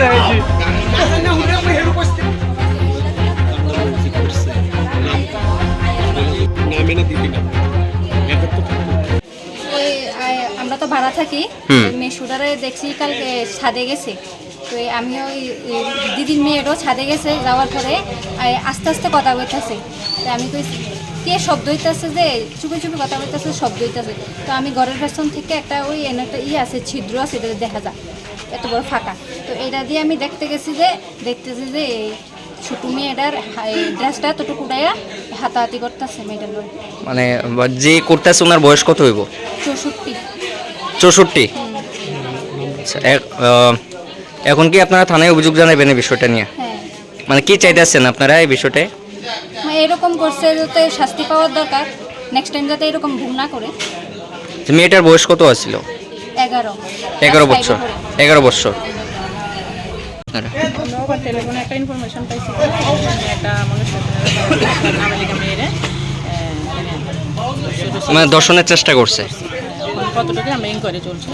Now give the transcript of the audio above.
দেখাইছি আমরা তো ভাড়া থাকি। শুটারে দেখছি কালকে ছাদে গেছে। তো আমি ওই দিদির মেয়েরও ছাদে গেছে যাওয়ার পরে আস্তে আস্তে কথা বলতেছে। তো আমি কই কে শব্দ হইতেছে যে? চুপি চুপি কথা বলতেছে শব্দ হইতেছে। তো আমি ঘরের পেছন থেকে একটা ওই এনে একটা ই আছে ছিদ্র আছে এটা দেখা যায় এত বড় ফাঁকা। তো এটা দিয়ে আমি দেখতে গেছি যে দেখতেছি যে ছোটো মেয়েটার ড্রেসটা এতটুকু উঠাইয়া হাতাহাতি করতেছে মেয়েটার লগে। মানে যে করতেছে ওনার বয়স কত হইব? চৌষট্টি। চৌষট্টি? আচ্ছা, এখন কি আপনারা থানায় অভিযোগ জানাবেন এই বিষয়টা নিয়ে? হ্যাঁ। মানে কি চাইতেছেন আপনারা এই বিষয়টায়? মানে এরকম করছে যাতে শাস্তি পাওয়ার দরকার নেক্সট টাইম যাতে এরকম ভুল না করে। মেয়েটার বয়স কত আছিল? এগারো। এগারো বছর। এগারো বছর। আপনারা? টেলিফোনে একটা ইনফরমেশন পাইছি। একটা মানুষ নাবালিকা মেয়েরে মানে দর্শনের চেষ্টা করছে। কতটুকু আমরা ইনকোয়ারি চলছে